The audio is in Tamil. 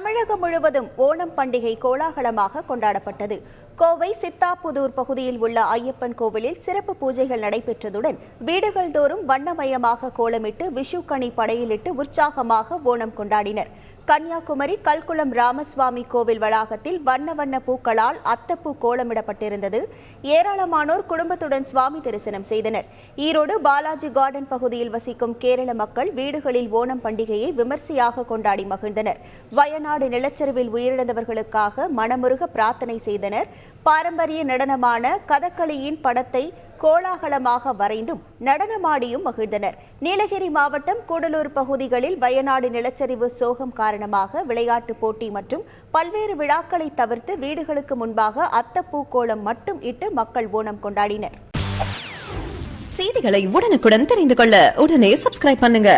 தமிழகம் முழுவதும் ஓணம் பண்டிகை கோலாகலமாக கொண்டாடப்பட்டது. கோவை சித்தாப்புதூர் பகுதியில் உள்ள ஐயப்பன் கோவிலில் சிறப்பு பூஜைகள் நடைபெற்றதுடன் வீடுகள் தோறும் வண்ணமயமாக கோலமிட்டு விஷுக்கணி படையிலிட்டு உற்சாகமாக ஓணம் கொண்டாடினர். கன்னியாகுமரி கல்குளம் ராமசுவாமி கோவில் வளாகத்தில் வண்ண வண்ண பூக்களால் அத்தப்பூ கோலமிடப்பட்டிருந்தது. ஏராளமானோர் குடும்பத்துடன் சுவாமி தரிசனம் செய்தனர். ஈரோடு பாலாஜி கார்டன் பகுதியில் வசிக்கும் கேரள மக்கள் வீடுகளில் ஓணம் பண்டிகையை விமர்சையாக கொண்டாடி மகிழ்ந்தனர். வயநாடு நிலச்சரிவில் உயிரிழந்தவர்களுக்காக மனமுருக பிரார்த்தனை செய்தனர். பாரம்பரிய நடனமான கதகளியின் படத்தை கோலாகலமாக வரைந்தும் நடனமாடியும் மகிழ்ந்தனர். நீலகிரி மாவட்டம் கூடலூர் பகுதிகளில் வயநாடு நிலச்சரிவு சோகம் காரணமாக விளையாட்டுப் போட்டி மற்றும் பல்வேறு விழாக்களை தவிர்த்து வீடுகளுக்கு முன்பாக அத்தப்பூ கோலம் மட்டும் இட்டு மக்கள் ஓணம் கொண்டாடினர். செய்திகளை உடனுக்குடன் தெரிந்து கொள்ள உடனே சப்ஸ்கிரைப் பண்ணுங்க.